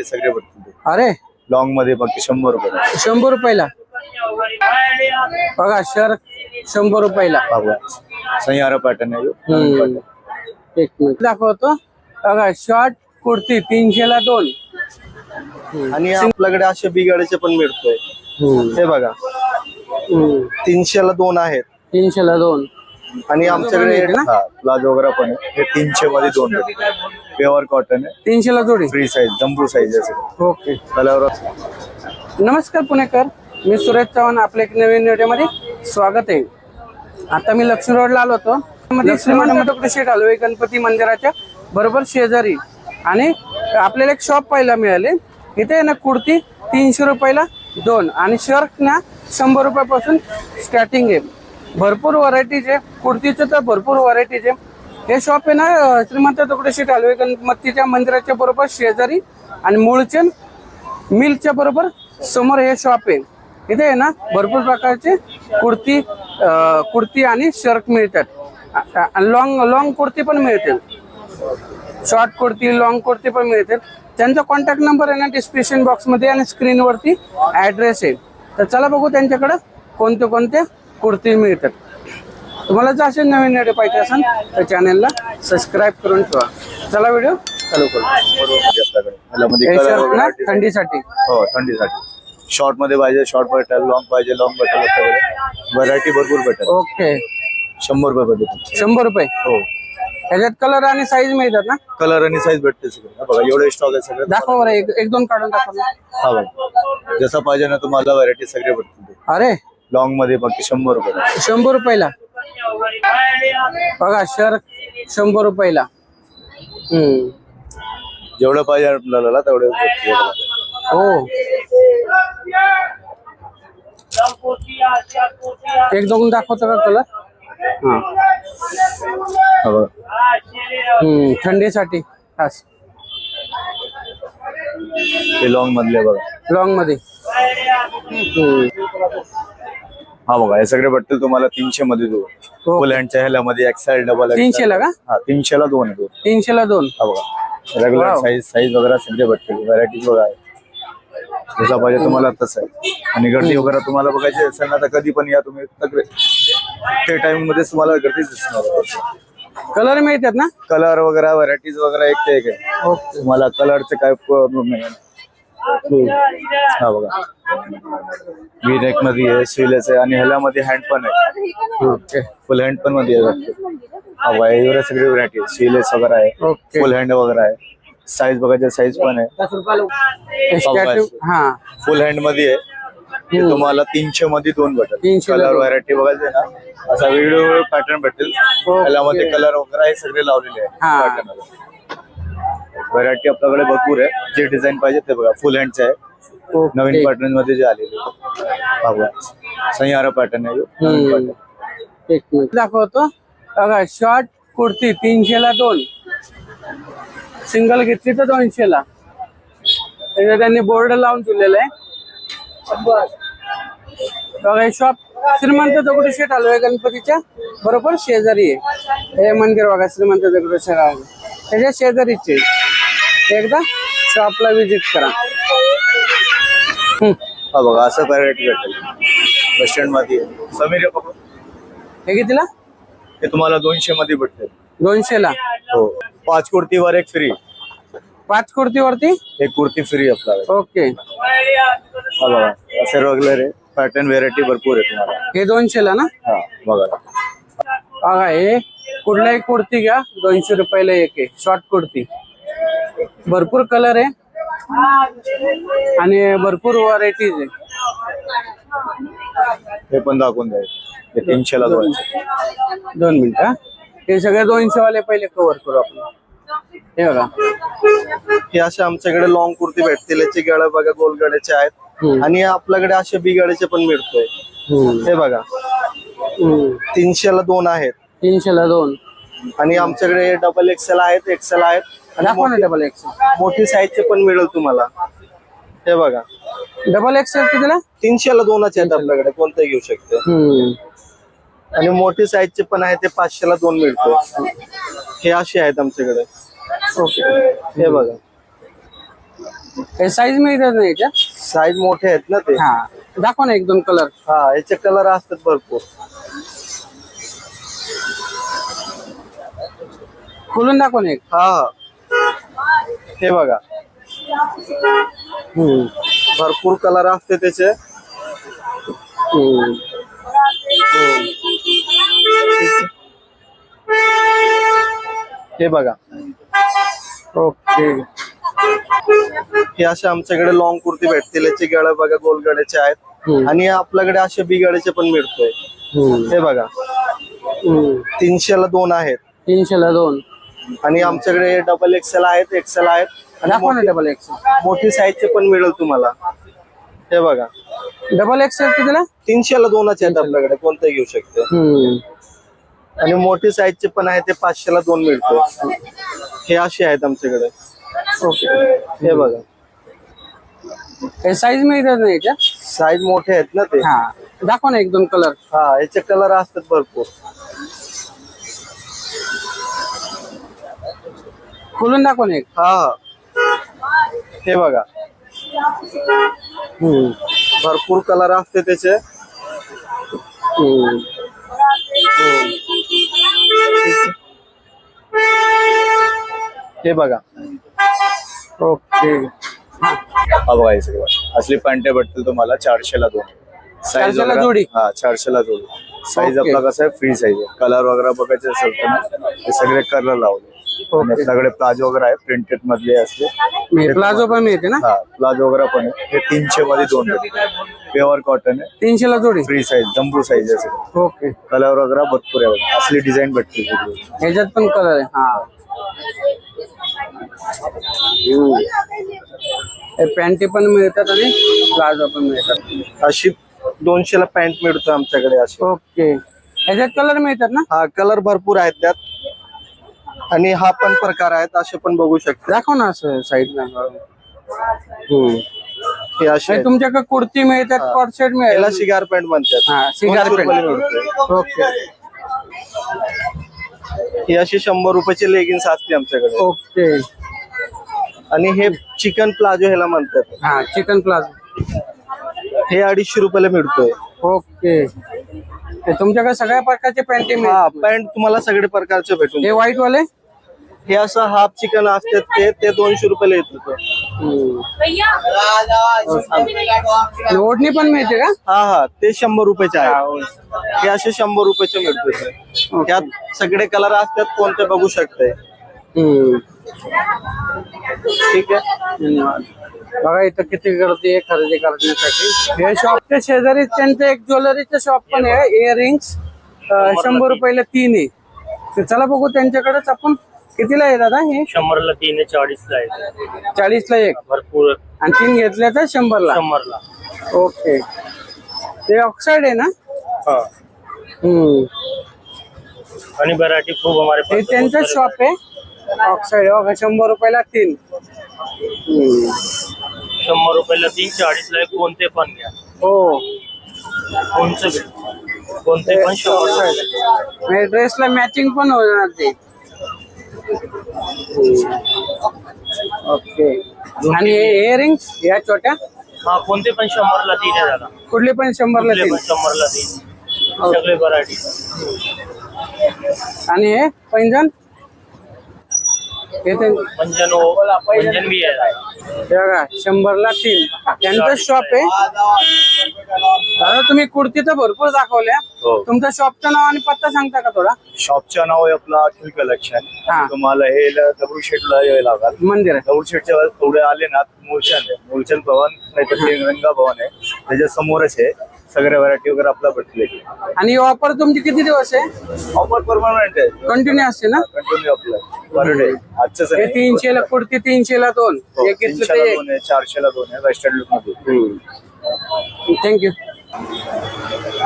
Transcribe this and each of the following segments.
Variety सगळे भेटतील अरे? लॉंगमध्ये फक्त शंभर रुपये शंभर रुपयाला? बघा शर्ट शंभर रुपयाला. बाबा सह्यारा पॅटर्न आहे ह्यो. हम्म. एक मिनिट. दाखवतो. बघा शॉर्ट कुर्ती तीनशेला दोन. आणि आपल्याकडे असे बिगाड्याचे पण मिळतोय. हे बघा. हम्म. तीनशेला दोन आहेत. तीनशेला दोन. आणि आमच्याकडे? हा प्लाझो वगैरे पण आहे. हे तीनशे मध्ये दोन प्युअर कॉटन आहे. तीनशेला जोडी? फ्री साईज जम्बू साईज सगळं. ओके. कलर नमस्कार पुणेकर मी सुरेश चव्हाण आपल्या एक नवीन व्हिडिओमध्ये स्वागत आहे. आता मी लक्ष्मी रोडला आलो होतो. मध्ये श्रीमान शेट आलोय गणपती मंदिराच्या बरोबर शेजारी. आणि आपल्याला एक शॉप पाहायला मिळाले. इथे आहे ना कुर्ती तीनशे रुपयाला दोन. आणि शर्ट ना शंभर रुपयापासून स्टार्टिंग आहे. भरपूर व्हरायटीज आहे. कुर्तीचे तर भरपूर व्हरायटीज आहे. हे शॉप आहे ना श्रीमंत तुकडेशी शेट मत्तीच्या मंदिराच्या बरोबर शेजारी आणि मूळचे मिलच्या बरोबर समोर हे शॉप आहे. इथे आहे ना भरपूर प्रकारचे कुर्ती कुर्ती आणि शर्ट मिळतात. लॉंग लॉंग कुर्ती पण मिळते शॉर्ट कुर्ती लॉंग कुर्ती पण मिळते त्यांचा कॉन्टॅक्ट नंबर आहे ना डिस्क्रिप्शन बॉक्समध्ये आणि स्क्रीनवरती ॲड्रेस आहे. तर चला बघू त्यांच्याकडं कोणते कोणते कुर्ती मिळतात. तुम्हाला जर असे नवीन व्हिडिओ पाहिजे असेल तर चॅनलला सबस्क्राईब करून ठेवा. चला व्हिडिओ चालू करू. आपल्याकडे हे ना? वगैरे थंडीसाठी. हो थंडीसाठी. शॉर्टमध्ये पाहिजे शॉर्ट भेटेल लॉंग पाहिजे लॉंग भेटेल व्हरायटी भरपूर भेटेल. ओके शंभर रुपये भेटेल. शंभर रुपये? हो. ह्याच्यात कलर आणि साईज मिळतात ना? कलर आणि साईज भेटते सगळं. बघा एवढे स्टॉक आहे सगळं. दाखवा बरं एक एक दोन काढून दाखवा. हा बघा. जसं पाहिजे ना तुम्हाला व्हरायटी सगळे भेटतील. अरे. लॉंगमध्ये फक्त शंभर रुपये. शंभर रुपयाला? बघा शर्ट शंभर रुपयाला. हम्म. जेवढं पाहिजे आपल्याला तेवढे. हो. एक दोन दाखवतो का कलर हा. हा हम्म थंडीसाठी. खास. लॉंग मधले बघा. लॉंगमध्ये. हा बघा हे सगळे भेटतील तुम्हाला तीनशे मध्ये दोन. फुल हँडच्या ह्यामध्ये एक्सेल डबल तीनशेला का? हा तीनशेला दोन आहे दोन तीनशेला दोन. हा बघा रेग्युलर Wow. साईज साईज वगैरे सगळे भेटतील व्हरायटीज बघा. जसा पाहिजे तुम्हाला तसं आहे. आणि गर्दी वगैरे तुम्हाला बघायची असेल ना तर कधी पण या तुम्ही. सगळे. ते टाइममध्ये तुम्हाला गर्दी दिसणार कलर मिळतात ना? कलर वगैरे व्हरायटीज वगैरे एक ते एक आहे. ओके. तुम्हाला कलरचे काय प्रॉब्लेम नाही. हा बघा. वी नेकमध्ये आहे स्लीवलेस आहे आणि ह्याच्यामध्ये हँड पण आहे. ओके. फुल हँड पण मध्ये आहे हा बघा एवढे सगळे व्हरायटी स्लीवलेस वगैरे आहे ओके. फुल हँड वगैरे आहे. साईज बघायचे साईज पण आहे. हा. फुल हँडमध्ये आहे. ते तुम्हाला तीनशे मध्ये दोन भेटेल 300 ला कलर. व्हरायटी बघायचे ना असा वेगवेगळे पॅटर्न भेटेल. त्यामध्ये कलर वगैरे हे सगळे लावलेले. आहे व्हरायटी आपल्याकडे भरपूर आहे. जे डिझाईन पाहिजे ते बघा. फुल हँडचे आहे. नवीन पॅटर्नमध्ये जे आलेले बघा. सह्यारा पॅटर्न आहे. दाखवतो. बघा शॉर्ट कुर्ती तीनशेला दोन. सिंगल घेतली तर दोनशेला त्याच्यात त्यांनी बोर्ड लावून दिलेलं आहे. बघा हे शॉप श्रीमंत दगडू शेठ आलोय गणपतीच्या. बरोबर शेजारी आहे. हे मंदिर बघा श्रीमंत दगडू शेठ आहे त्याच्या शेजारीचे. एकदा. शॉपला व्हिजिट करा. हा बघा असं व्हरायटी भेटेल. बस स्टँडमध्ये. समीर. हे कितीला? हे तुम्हाला दोनशे मध्ये भेटते दोनशेला? हो. पाच कुर्तीवर एक फ्री पाच कुर्तीवरती? एक कुर्ती फ्री आपल्याला ओके. हा बघा. असे रेग्युलर आहे. पॅटर्न व्हेरायटी भरपूर आहे तुम्हाला. हे दोनशेला ना? हा बघा. बघा हे कुठलाही कुर्ती घ्या. दोनशे रुपयाला एक आहे. शॉर्ट कुर्ती. भरपूर कलर आहे. आणि भरपूर व्हरायटीज आहे हे पण दाखवून द्यायचं हे तीनशेला दोन दोन मिनिट हा. सगळे दोनशे वाले पहिले कव्हर करू आपण. हे बघा. हे असे आमच्याकडे लॉंग कुर्ती भेटतील. याचे गळा बघा गोल गळ्याचे आहेत. आणि आपल्याकडे असे बिगाड्याचे पण मिळतोय. हे बघा. हम्म. तीनशेला दोन आहेत. तीनशेला दोन. आणि आमच्याकडे डबल एक्सेल आहेत एक्सेल आहेत. दाखवा ना डबल एक्सेल मोठी साईजचे पण मिळेल तुम्हाला. हे बघा. डबल एक्सेल कितीला? तीनशेला दोनच आहेत आपल्याकडे कोणतं घेऊ शकते. हम्म. आणि मोठी साईजचे पण आहे ते पाचशेला दोन मिळतो हे असे आहेत आमच्याकडे. ओके. हे बघा. हे साईज मिळतात ना याच्यात? साईज मोठे आहेत ना ते. हा. दाखवा ना एक दोन कलर हा याचे कलर असतात भरपूर. खोलून दाखवा ना एक. हा हा. हे बघा हम्म. भरपूर कलर असते त्याचे हम्म. हे बघा ओके हे असे आमच्याकडे लॉंग कुर्ती भेटतील याचे गळे बघा गोल गळ्याचे आहेत. आणि आपल्याकडे असे बिगाड्याचे पण मिळतोय. हे बघा हम्म. तीनशेला दोन आहेत तीनशेला दोन आणि आमच्याकडे डबल एक्सेल आहेत एक्सेल आहेत. आणि दाखवा ना डबल एक्सेल मोठी साईजचे पण मिळेल तुम्हाला. हे बघा. डबल एक्सेल कितीला तीनशेला दोनच आहेत आपल्याकडे कोणते घेऊ शकते. आणि मोठी साईजचे पण आहे ते पाचशेला दोन मिळतो. हे असे आहेत आमच्याकडे. ओके. हे बघा. हे साईज मिळतात ना याच्यात साईज मोठे आहेत ना ते. हा. दाखवा ना एक दोन कलर हा याचे कलर असतात भरपूर. खोलून दाखवा ना एक. हा. हा हे बघा. हम्म. भरपूर कलर असते त्याचे. हम्म. हे बघा. ओके. हा बघा हे सगळं. असली पॅन्टे भेटतील तुम्हाला चारशेला दोन. साईज जोडी? हा चारशेला जोडी. साईज. आपला कसा आहे? फ्री साईज आहे. कलर वगैरे बघायचे असेल तर ना, हे सगळे कलर लावले आणि ओके. आपल्याकडे प्लाझो वगैरे आहे प्रिंटेड मधले असले. मी प्लाझो पण मिळते ना? हा प्लाझो वगैरे पण आहे. हे तीनशे मध्ये दोन प्युअर कॉटन आहे. तीनशेला जोडी? फ्री साईज जम्बू साईज आहे ओके. कलर वगैरे भरपूर आहे बघा. असली डिझाईन भेटते ह्याच्यात पण कलर आहे. हा. हे पॅन्टी पण मिळतात आणि प्लाझो पण मिळतात. अशी दोनशेला पॅन्ट मिळतो आमच्याकडे अशी. ओके. ह्याच्यात कलर मिळतात ना? हा कलर भरपूर आहेत त्यात. आणि हा पण प्रकार आहेत असे पण बघू शकता. दाखव ना असं साईडला हे असे आहेत. तुमच्याकडे कुर्ती मिळतात कॉट सेट याला मिळेल. शिगार पॅन्ट म्हणतात. हा सिगार पॅन्ट. ओके. ही अशी शंभर रुपयाची लेगिन्स असते आमच्याकडे. ओके. आणि हे चिकन प्लाझो ह्याला म्हणतात. हा चिकन प्लाझो. हे अडीचशे रुपयाला मिळतोय. ओके. ते तुमच्याकडे सगळ्या प्रकारचे पॅन्टी हा मिळतात पॅन्ट तुम्हाला सगळे प्रकारचे भेटून हे व्हाईट वाले? हे असं हाफ चिकन असतात ते ते दोनशे रुपयाला येत होतं. ओढणी पण मिळते का? हा हा ते शंभर रुपयाचे आहे हे असे शंभर रुपयाचे मिळते त्यात सगळे कलर असतात कोणते बघू हम्म. ठीक आहे. धन्यवाद बघा इथं किती गर्दी आहे खरेदी करण्यासाठी. हे शॉपच्या शेजारी त्यांचं एक ज्वेलरीचं शॉप पण आहे इयरिंग्स शंभर रुपयाला तीन आहे. तर चला बघू त्यांच्याकडेच आपण. कितीला आहे दादा हे? शंभरला तीन आहे चाळीसला आहे चाळीसला एक. भरपूर आणि तीन घेतले तर शंभरला? शंभरला. ओके. ते ऑक्साईड आहे ना? हा. हम्म. आणि व्हरायटी खूप हमारे हे पास त्यांचं शॉप आहे. ऑक्साईड बघा शंभर रुपयाला तीन. हम्म. शंभर रुपयाला तीन चाळीसला आहे कोणते पण घ्या. हो. कोणचं बी कोणते पण शंभर ड्रेसला मॅचिंग पण होणार ते. ओके. आणि इयरिंग्स या छोट्या? हा कोणते पण शंभरला तीन आहे दादा. कुठले पण शंभरला कुठले तीन? पण शंभरला तीन. सगळे व्हरायटी आणि हे पैंजण? हे ते पंजन पंजन बी आहे. हे बघा शंभरला तीन. त्यांचं शॉप आहे. दादा तुम्ही कुर्ती तर भरपूर दाखवल्या. हो. तुमचं शॉपचं नाव आणि पत्ता सांगता का थोडा? शॉपचं नाव आहे आपलं अखिल कलेक्शन हा. तुम्हाला हे दगडू शेटला यावे लागेल. मंदिर आहे. दगडू शेटच्या वेळेस पुढे आले ना मूलचंद आहे. मूलचंद भवन नाही तर रंगा भवन आहे. त्याच्या समोरच आहे. सगळ्या व्हरायटी वगैरे आपला भेटले. आणि ऑफर तुमची किती दिवस आहे? ऑफर परमनंट आहे. कंटिन्यू असते ना? कंटिन्यू आपलं. पर डे आजच हे तीनशेला कुर्ती तीनशेला दोन. एक घेतलं तीनशेला ते दोन आहे चारशेला दोन आहे. वेस्टर्न लुकमध्ये. थँक्यू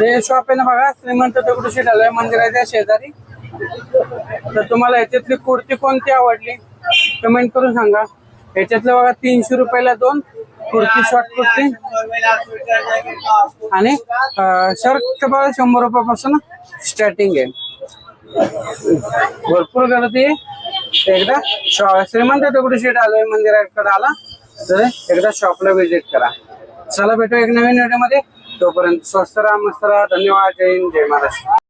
ते शॉप आहे ना बघा श्रीमंत दगडूशेठ आहे मंदिराच्या शेजारी. तर तुम्हाला याच्यातली कुर्ती कोणती आवडली? कमेंट करून सांगा. याच्यातलं बघा तीनशे रुपयाला दोन कुर्ती शॉर्ट कुर्ती. आणि शर्ट बघा शंभर रुपयापासून स्टार्टिंग आहे. भरपूर गर्दी आहे. एकदा शॉ- श्रीमंत दगडूशेठ हलवाई मंदिराकडे आला तर एकदा शॉपला व्हिजिट करा. चला भेटू एक नवीन व्हिडिओमध्ये. तोपर्यंत स्वस्त राहा मस्त राहा. धन्यवाद. जय हिंद जय महाराष्ट्र.